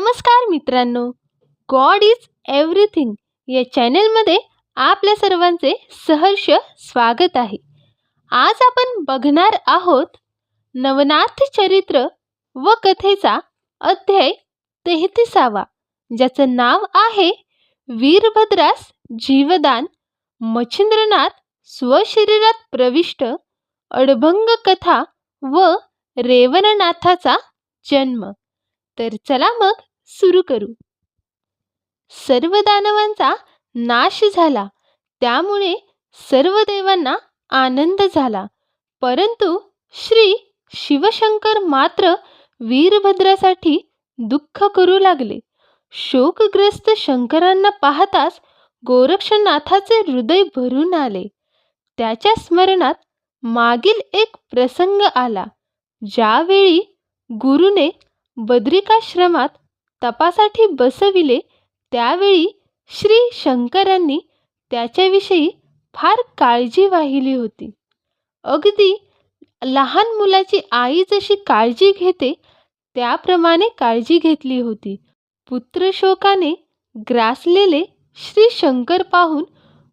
नमस्कार मित्रांनो. God is everything या चॅनेलमध्ये आपल्या सर्वांचे सहर्ष स्वागत आहे. आज आपण बघणार आहोत नवनाथ चरित्र व कथेचा अध्याय तेहतीसावा ज्याचं नाव आहे वीरभद्रास जीवदान मच्छिंद्रनाथ स्वशरीरात प्रविष्ट अडभंग कथा व रेवणनाथाचा जन्म. तर चला मग सुरू करू. सर्व दानवांचा नाश झाला. त्यामुळे सर्व देवांना आनंद झाला. परंतु श्री शिवशंकर मात्र वीरभद्रासाठी दुःख करू लागले. शोकग्रस्त शंकरांना पाहताच गोरक्षनाथाचे हृदय भरून आले. त्याच्या स्मरणात मागील एक प्रसंग आला. ज्यावेळी गुरुने बद्रिकाश्रमात तपासाठी बसविले त्यावेळी श्री शंकरांनी त्याच्याविषयी फार काळजी वाहिली होती. अगदी लहान मुलाची आई जशी काळजी घेते त्याप्रमाणे काळजी घेतली होती. पुत्रशोकाने ग्रासलेले श्री शंकर पाहून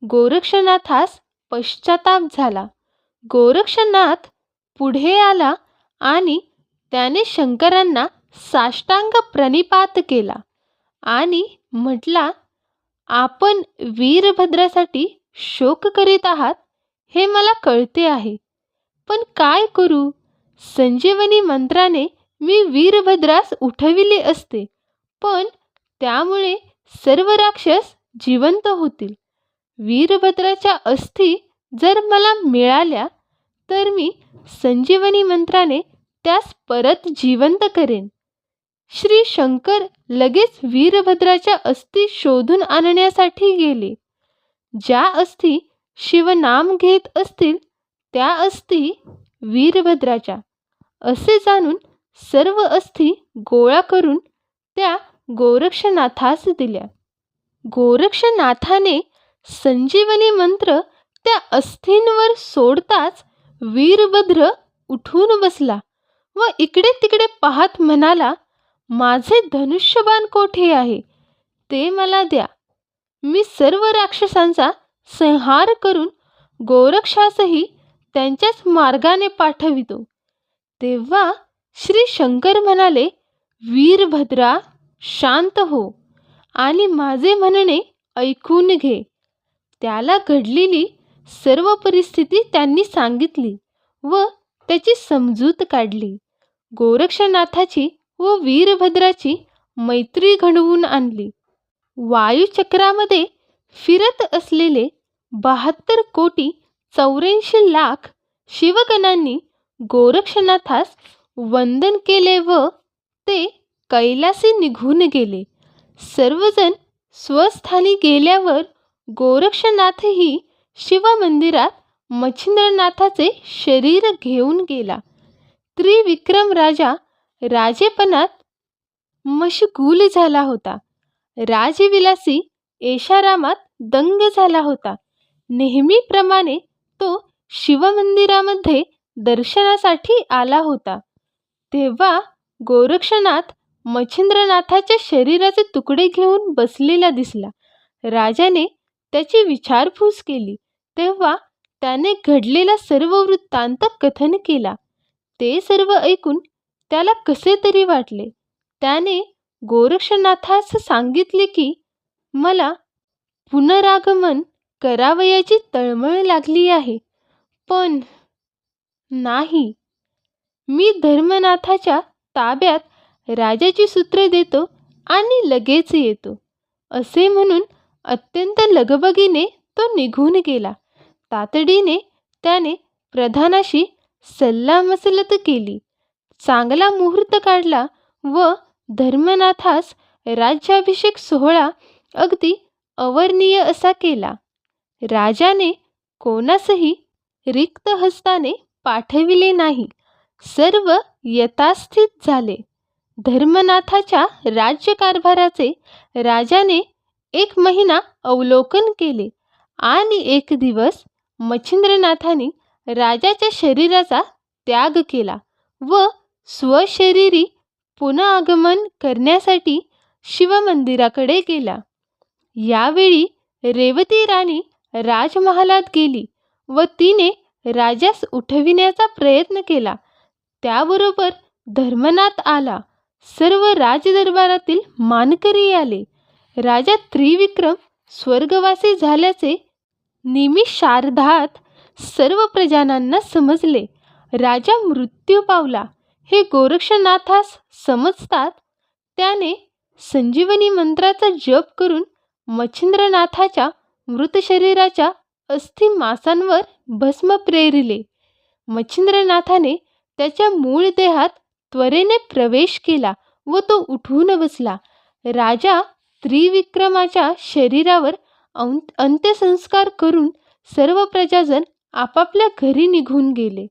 गोरक्षनाथास पश्चाताप झाला. गोरक्षनाथ पुढे आला आणि त्याने शंकरांना साष्टांग प्रणिपात केला आणि म्हटला आपण वीरभद्रासाठी शोक करीत आहात हे मला कळते आहे. पण काय करू? संजीवनी मंत्राने मी वीरभद्रास उठविले असते. पण त्यामुळे सर्व राक्षस जिवंत होतील. वीरभद्राच्या अस्थी जर मला मिळाल्या तर मी संजीवनी मंत्राने त्यास परत जिवंत करेन. श्री शंकर लगेच वीरभद्राच्या अस्थी शोधून आणण्यासाठी गेले. ज्या अस्थी शिवनाम घेत असतील त्या अस्थी वीरभद्राच्या. असे जाणून सर्व अस्थी गोळा करून त्या गोरक्षनाथास दिल्या. गोरक्षनाथाने संजीवनी मंत्र त्या अस्थींवर सोडताच वीरभद्र उठून बसला व इकडे तिकडे पाहत म्हणाला माझे धनुष्यबाण कोठे आहे? ते मला द्या. मी सर्व राक्षसांचा संहार करून गोरक्षासही त्यांच्याच मार्गाने पाठवितो. तेव्हा श्री शंकर म्हणाले वीरभद्रा शांत हो आणि माझे म्हणणे ऐकून घे. त्याला घडलेली सर्व परिस्थिती त्यांनी सांगितली व त्याची समजूत काढली. गोरक्षनाथाची व वीरभद्राची मैत्री घडवून आणली. वायुचक्रामध्ये फिरत असलेले बहात्तर कोटी चौऱ्याऐंशी लाख शिवगणांनी गोरक्षनाथास वंदन केले व ते कैलासी निघून गेले. सर्वजण स्वस्थानी गेल्यावर गोरक्षनाथही शिवमंदिरात मच्छिंद्रनाथाचे शरीर घेऊन गेला. त्रिविक्रम राजा राजेपणात मशगूल झाला होता. राजविलासी ऐशारामात दंग झाला होता. नेहमीप्रमाणे तो शिवमंदिरामध्ये दर्शनासाठी आला होता. तेव्हा गोरक्षनाथ मच्छिंद्रनाथाच्या शरीराचे तुकडे घेऊन बसलेला दिसला. राजाने त्याची विचारपूस केली. तेव्हा त्याने घडलेला सर्व वृत्तांत कथन केला. ते सर्व ऐकून त्याला कसे तरी वाटले. त्याने गोरक्षनाथास सांगितले की मला पुनरागमन करावयाची तळमळ लागली आहे पण नाही. मी धर्मनाथाच्या ताब्यात राजाची सूत्रे देतो आणि लगेच येतो. असे म्हणून अत्यंत लगबगीने तो निघून गेला. तातडीने त्याने प्रधानाशी सल्लामसलत केली. चांगला मुहूर्त काढला व धर्मनाथास राज्याभिषेक सोहळा अगदी अवर्णीय असा केला. राजाने कोणासही रिक्त हस्ताने पाठविले नाही. सर्व यथास्थित झाले. धर्मनाथाच्या राज्यकारभाराचे राजाने एक महिना अवलोकन केले आणि एक दिवस मच्छिंद्रनाथाने राजाच्या शरीराचा त्याग केला व स्वशरीरी पुनआगमन करण्यासाठी शिवमंदिराकडे गेला. यावेळी रेवती राणी राजमहालात गेली व तिने राजास उठविण्याचा प्रयत्न केला. त्याबरोबर धर्मनाथ आला. सर्व राजदरबारातील मानकरी आले. राजा त्रिविक्रम स्वर्गवासी झाल्याचे निमिषार्धात सर्व प्रजानांना समजले. राजा मृत्यू पावला. हे गोरक्षनाथास समजतात. त्याने संजीवनी मंत्राचा जप करून मच्छिंद्रनाथाच्या मृत शरीराच्या अस्थि मासांवर भस्म प्रेरिले. मच्छिंद्रनाथाने त्याच्या मूळ देहात त्वरेने प्रवेश केला व तो उठून बसला. राजा त्रिविक्रमाच्या शरीरावर अंत्यसंस्कार करून सर्व प्रजाजन आपापल्या घरी निघून गेले.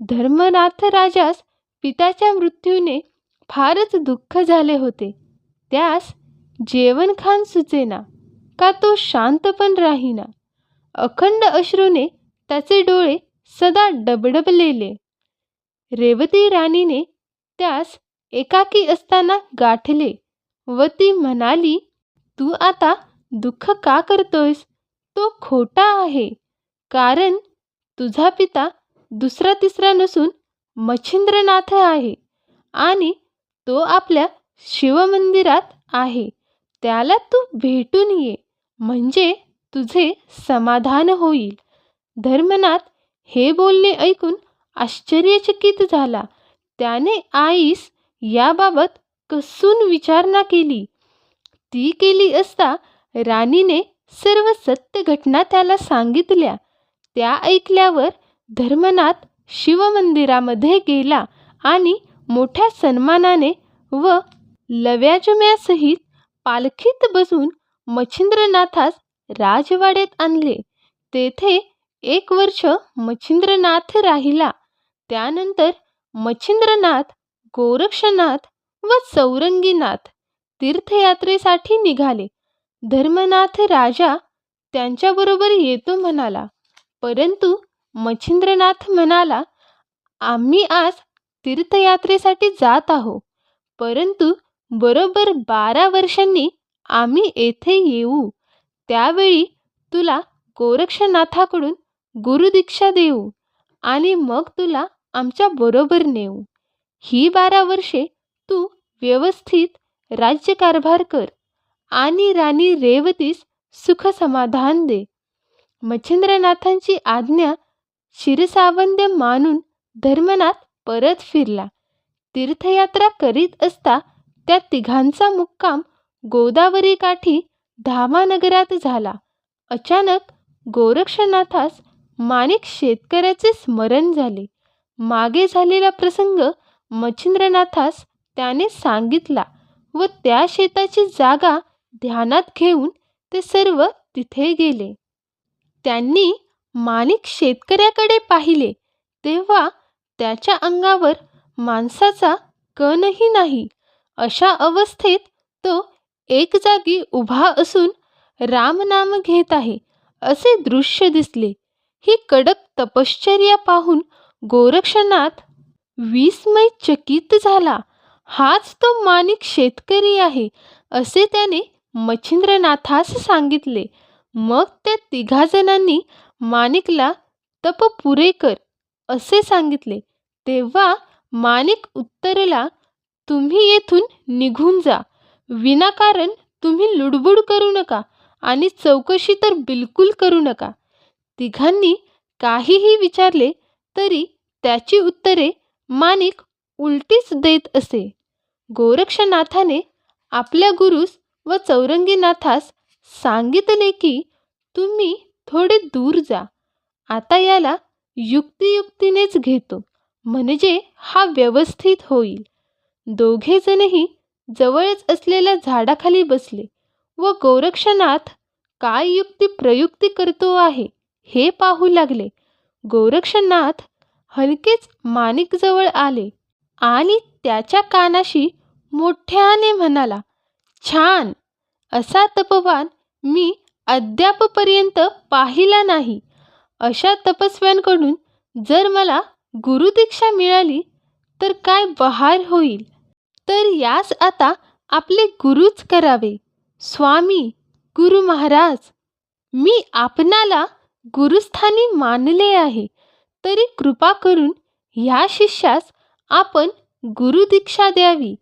धर्मनाथ राजास पित्याच्या मृत्यूने फारच दुःख झाले होते. त्यास जेवण खान सुचेना का तो शांत पण राहीना. अखंड अश्रूने त्याचे डोळे सदा डबडबलेले. रेवती राणीने त्यास एकाकी असताना गाठले व ती म्हणाली तू आता दुःख का करतोयस? तो खोटा आहे. कारण तुझा पिता दुसरा तिसरा नसून मच्छिंद्रनाथ आहे आणि तो आपल्या शिवमंदिरात आहे. त्याला तू भेटून ये म्हणजे तुझे समाधान होईल. धर्मनाथ हे बोलणे ऐकून आश्चर्यचकित झाला. त्याने आईस याबाबत कसून विचारणा केली? ती केली असता राणीने सर्व सत्य घटना त्याला सांगितल्या. त्या ऐकल्यावर धर्मनाथ शिवमंदिरामध्ये गेला आणि मोठ्या सन्मानाने व लव्याजम्यासहित पालखीत बसून मच्छिंद्रनाथास राजवाड्यात आणले. तेथे एक वर्ष मच्छिंद्रनाथ राहिला. त्यानंतर मच्छिंद्रनाथ गोरक्षनाथ व सौरंगीनाथ तीर्थयात्रेसाठी निघाले. धर्मनाथ राजा त्यांच्याबरोबर येतो म्हणाला परंतु मच्छिंद्रनाथ म्हणाला आम्ही आज तीर्थयात्रेसाठी जात आहो परंतु बरोबर बारा वर्षांनी आम्ही येथे येऊ. त्यावेळी तुला गोरक्षनाथाकडून गुरुदीक्षा देऊ आणि मग तुला आमच्या बरोबर नेऊ. ही बारा वर्षे तू व्यवस्थित राज्यकारभार कर आणि राणी रेवतीस सुखसमाधान दे. मच्छिंद्रनाथांची आज्ञा शिरसावंद्य मानून धर्मनाथ परत फिरला. तीर्थयात्रा करीत असता त्या तिघांचा मुक्काम गोदावरी काठी धामानगरात झाला. अचानक गोरक्षनाथास माणिक शेतकऱ्याचे स्मरण झाले. मागे झालेला प्रसंग मच्छिंद्रनाथास त्याने सांगितला व त्या शेताची जागा ध्यानात घेऊन ते सर्व तिथे गेले. त्यांनी माणिक शेतकऱ्याकडे पाहिले तेव्हा त्याच्या अंगावर माणसाचा कणही नाही. अशा अवस्थेत तो एक जागी उभा असून रामनाम घेत आहे असे दृश्य दिसले. ही कडक तपश्चर्या पाहून गोरक्षनाथ विस्मय चकित झाला. हाच तो माणिक शेतकरी आहे असे त्याने मच्छिंद्रनाथास सांगितले. मग त्या तिघाजणांनी माणिकला तप पुरे कर असे सांगितले. तेव्हा माणिक उत्तरेला तुम्ही येथून निघून जा. विनाकारण तुम्ही लुडबुड करू नका आणि चौकशी तर बिलकुल करू नका. तिघांनी काहीही विचारले तरी त्याची उत्तरे माणिक उलटीच देत असे. गोरक्षनाथाने आपल्या गुरुस व चौरंगीनाथास सांगितले की तुम्ही थोडे दूर जा. आता याला युक्तियुक्तीनेच घेतो. म्हणजे हा व्यवस्थित होईल. दोघेजणही जवळच असलेल्या झाडाखाली बसले व गोरक्षनाथ काय युक्ती प्रयुक्ती करतो आहे हे पाहू लागले. गोरक्षनाथ हलकेच माणिकजवळ आले आणि त्याच्या कानाशी मोठ्याने म्हणाला छान! असा तपवान मी अद्यापपर्यंत पाहिला नाही. अशा तपस्व्यांकडून जर मला गुरुदीक्षा मिळाली तर काय बहार होईल? तर यास आता आपले गुरुच करावे. स्वामी गुरु महाराज मी आपणाला गुरुस्थानी मानले आहे. तरी कृपा करून ह्या शिष्यास आपण गुरुदीक्षा द्यावी.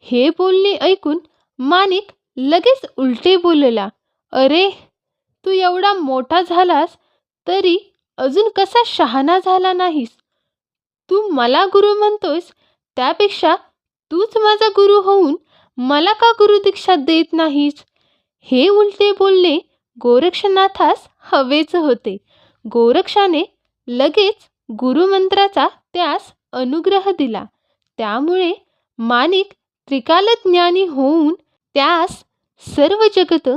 हे बोलणे ऐकून माणिक लगेच उलटे बोलला अरे तू एवढा मोठा झालास तरी अजून कसा शहाणा झाला नाहीस? तू मला गुरु म्हणतोयस त्यापेक्षा तूच माझा गुरु होऊन मला का गुरुदीक्षा देत नाहीस? हे उलटे बोलणे गोरक्षनाथास हवेच होते. गोरक्षाने लगेच गुरुमंत्राचा त्यास अनुग्रह दिला. त्यामुळे माणिक त्रिकालज्ञानी होऊन त्यास सर्व जगत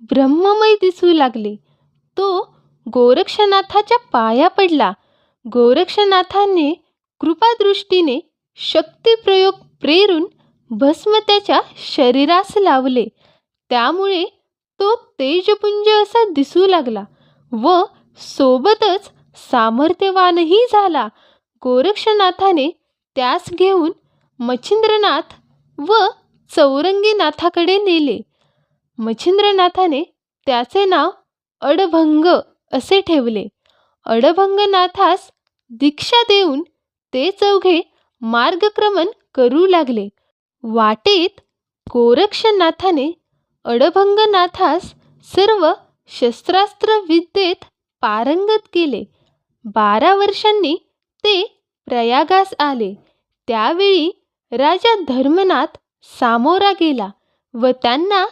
ब्रह्ममय दिसू लागले. तो गोरक्षनाथाच्या पाया पडला. गोरक्षनाथाने कृपादृष्टीने शक्तिप्रयोग प्रेरून भस्म त्याच्या शरीरास लावले. त्यामुळे तो तेजपुंज असा दिसू लागला व सोबतच सामर्थ्यवानही झाला. गोरक्षनाथाने त्यास घेऊन मच्छिंद्रनाथ व चौरंगीनाथाकडे नेले. मच्छिंद्रनाथाने त्याचे नाव अडभंग असे ठेवले. अडभंगनाथास दीक्षा देऊन ते चौघे मार्गक्रमण करू लागले. वाटेत गोरक्षनाथाने अडभंगनाथास सर्व शस्त्रास्त्र विद्येत पारंगत केले. बारा वर्षांनी ते प्रयागास आले. त्यावेळी राजा धर्मनाथ सामोरा गेला व त्यांना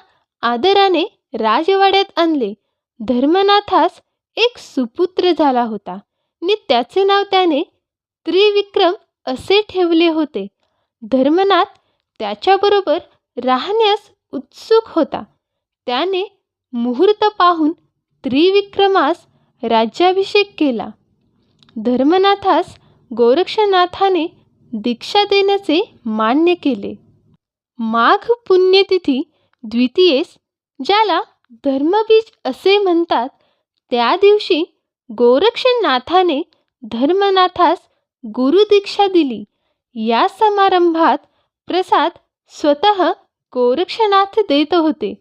आदराने राजवाड्यात आणले. धर्मनाथास एक सुपुत्र झाला होता. आणि त्याचे नाव त्याने त्रिविक्रम असे ठेवले होते. धर्मनाथ त्याच्याबरोबर राहण्यास उत्सुक होता. त्याने मुहूर्त पाहून त्रिविक्रमास राज्याभिषेक केला. धर्मनाथास गोरक्षनाथाने दीक्षा देण्याचे मान्य केले. माघ पुण्यतिथी द्वितीयेस ज्याला धर्मबीज असे म्हणतात त्या दिवशी गोरक्षनाथाने धर्मनाथास गुरुदीक्षा दिली. या समारंभात प्रसाद स्वतः गोरक्षनाथ देत होते.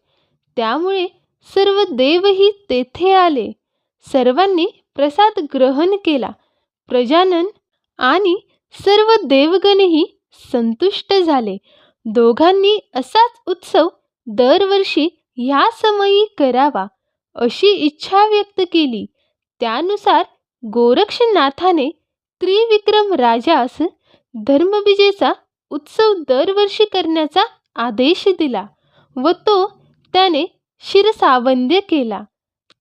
त्यामुळे सर्व देवही तेथे आले. सर्वांनी प्रसाद ग्रहण केला. प्रजानन आणि सर्व देवगणही संतुष्ट झाले. दोघांनी असाच उत्सव दरवर्षी ह्या समयी करावा अशी इच्छा व्यक्त केली. त्यानुसार गोरक्षनाथाने त्रिविक्रम राजास धर्मविजेचा उत्सव दरवर्षी करण्याचा आदेश दिला व तो त्याने शिरसावंद्य केला.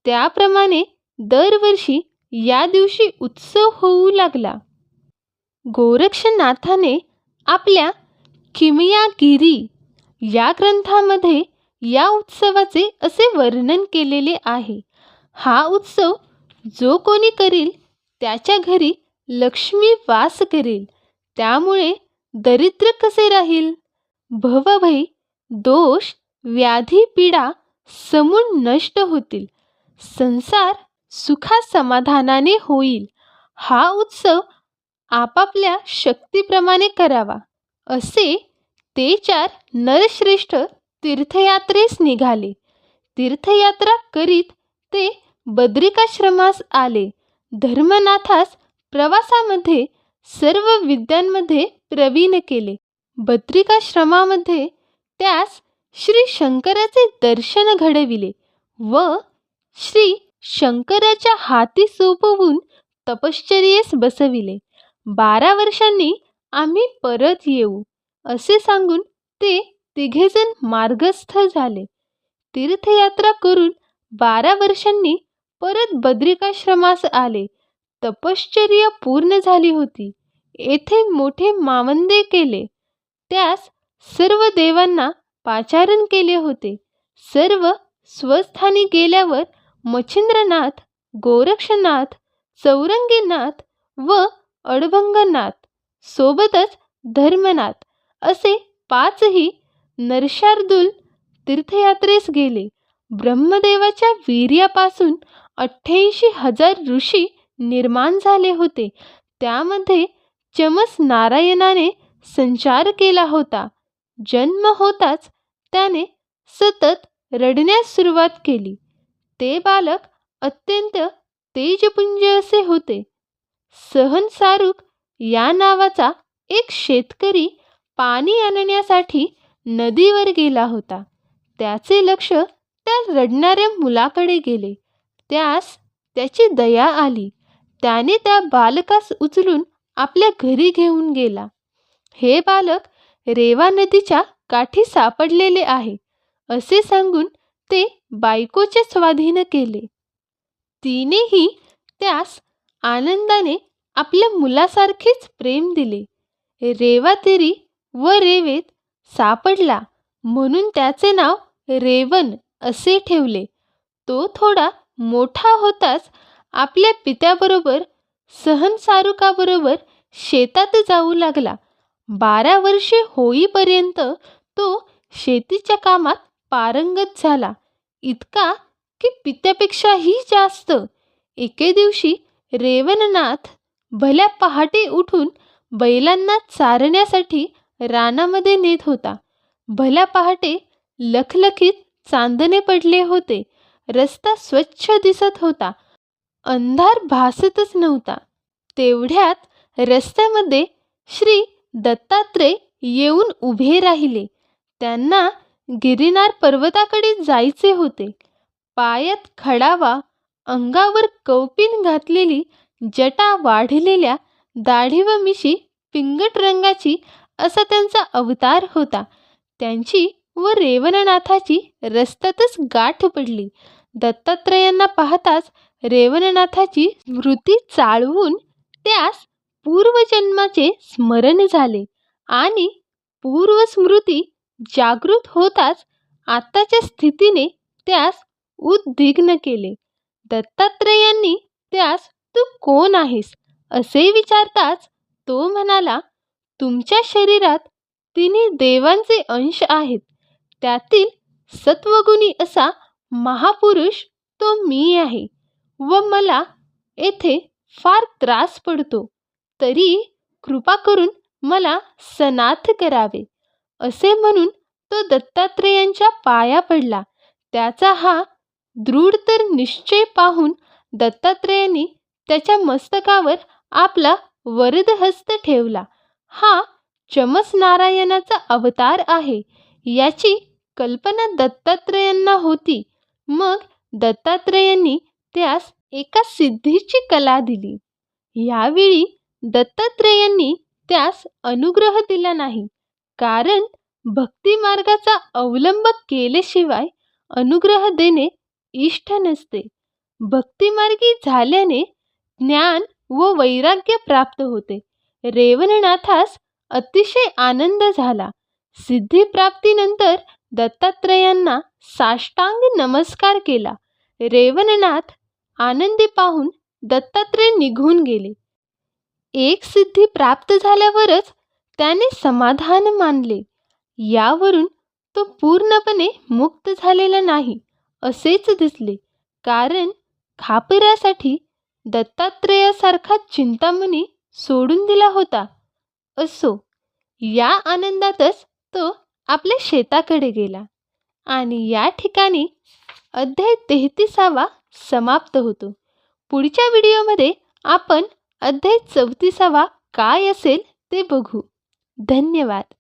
त्याप्रमाणे दरवर्षी या दिवशी उत्सव होऊ लागला. गोरक्षनाथाने आपल्या किमयागिरी या ग्रंथामध्ये या उत्सवाचे असे वर्णन केलेले आहे. हा उत्सव जो कोणी करील त्याच्या घरी लक्ष्मी वास करेल. त्यामुळे दरिद्र कसे राहील? भवभय दोष व्याधी पीडा समूळ नष्ट होतील. संसार सुखा समाधानाने होईल. हा उत्सव आपापल्या शक्तीप्रमाणे करावा असे ते चार नरश्रेष्ठ तीर्थयात्रेस निघाले. तीर्थयात्रा करीत ते बद्रिकाश्रमास आले. धर्मनाथास प्रवासामध्ये सर्व विद्यांमध्ये प्रवीण केले. बद्रिकाश्रमामध्ये त्यास श्री शंकराचे दर्शन घडविले व श्री शंकराच्या हाती सोपवून तपश्चर्येस बसविले. बारा वर्षांनी आम्ही परत येऊ. असे सांगून ते तिघेजण मार्गस्थ झाले. तीर्थयात्रा करून बारा वर्षांनी परत बद्रिकाश्रमास आले. तपश्चर्या पूर्ण झाली होती. येथे मोठे मावंदे केले. त्यास सर्व देवांना पाचारण केले होते. सर्व स्वस्थानी गेल्यावर मच्छिंद्रनाथ गोरक्षनाथ चौरंगीनाथ व अडभंगनाथ सोबतच धर्मनाथ असे पाचही नरशार्दूल तीर्थयात्रेस गेले. ब्रह्मदेवाच्या वीर्यापासून अठ्ठ्याऐंशी हजार ऋषी निर्माण झाले होते. त्यामध्ये चमस नारायणाने संचार केला होता. जन्म होताच त्याने सतत रडण्यास सुरुवात केली. ते बालक अत्यंत तेजपुंज असे होते. सहन सारुक या नावाचा एक शेतकरी पाणी आणण्यासाठी नदीवर गेला होता. त्याचे लक्ष त्या रडणाऱ्या मुलाकडे गेले. त्यास त्याची दया आली. त्याने त्या बालकास उचलून आपल्या घरी घेऊन गेला. हे बालक रेवा नदीच्या काठी सापडलेले आहे असे सांगून ते बायकोचे स्वाधीन केले. तिनेही त्यास आनंदाने आपल्या मुलासारखेच प्रेम दिले. रेवा तेरी व रेवेत सापडला. म्हणून त्याचे नाव रेवन असे ठेवले. तो थोडा मोठा होताच आपल्या पित्याबरोबर सहनसारुकाबरोबर शेतात जाऊ लागला. बारा वर्षे होईपर्यंत तो शेतीच्या कामात पारंगत झाला. इतका की पित्यापेक्षाही जास्त. एके दिवशी रेवणनाथ भल्या पहाटे उठून बैलांना चारण्यासाठी रानामध्ये नेत होता. भल्या पहाटे लखलखीत चांदणे पडले होते. रस्ता स्वच्छ दिसत होता. अंधार भासतच नव्हता. तेवढ्यात रस्त्यामध्ये श्री दत्तात्रय येऊन उभे राहिले. त्यांना गिरिनार पर्वताकडे जायचे होते. पायात खडावा अंगावर कौपीन घातलेली जटा वाढलेल्या दाढी व मिशी पिंगट रंगाची असा त्यांचा अवतार होता. त्यांची व रेवणनाथाची रस्त्यातच गाठ पडली. दत्तात्रयांना पाहताच रेवणनाथाची स्मृती चाळवून त्यास पूर्वजन्माचे स्मरण झाले आणि पूर्वस्मृती जागृत होताच आत्ताच्या स्थितीने त्यास उद्विग्न केले. दत्तात्रेयांनी त्यास तू कोण आहेस? असे विचारताच तो म्हणाला तुमच्या शरीरात तिन्ही देवांचे अंश आहेत. त्यातील सत्वगुणी असा महापुरुष तो मी आहे व मला येथे फार त्रास पडतो. तरी कृपा करून मला सनाथ करावे असे म्हणून तो दत्तात्रेयांच्या पाया पडला. त्याचा हा दृढ तर निश्चय पाहून दत्तात्रेयांनी त्याच्या मस्तकावर आपला वरदहस्त ठेवला. हा चमस नारायणाचा अवतार आहे. याची कल्पना दत्तात्रेयांना होती. मग दत्तात्रेयांनी त्यास एका सिद्धीची कला दिली. यावेळी दत्तात्रेयांनी त्यास अनुग्रह दिला नाही. कारण भक्ती मार्गाचा अवलंब केल्याशिवाय अनुग्रह देणे इष्ट नसते. भक्तिमार्गी झाल्याने ज्ञान व वैराग्य प्राप्त होते. रेवणनाथास अतिशय आनंद झाला. सिद्धिप्राप्तीनंतर दत्तात्रेयांना साष्टांग नमस्कार केला. रेवणनाथ आनंदी पाहून दत्तात्रेय निघून गेले. एक सिद्धी प्राप्त झाल्यावरच त्याने समाधान मानले. यावरून तो पूर्णपणे मुक्त झालेला नाही असेच दिसले. कारण खापरासाठी दत्तात्रेयासारखा चिंतामणी सोडून दिला होता. असो या आनंदातच तो आपल्या शेताकडे गेला आणि या ठिकाणी अध्याय तेहतीसावा समाप्त होतो. पुढच्या व्हिडिओमध्ये आपण अध्याय चौतीसावा काय असेल ते बघू. धन्यवाद.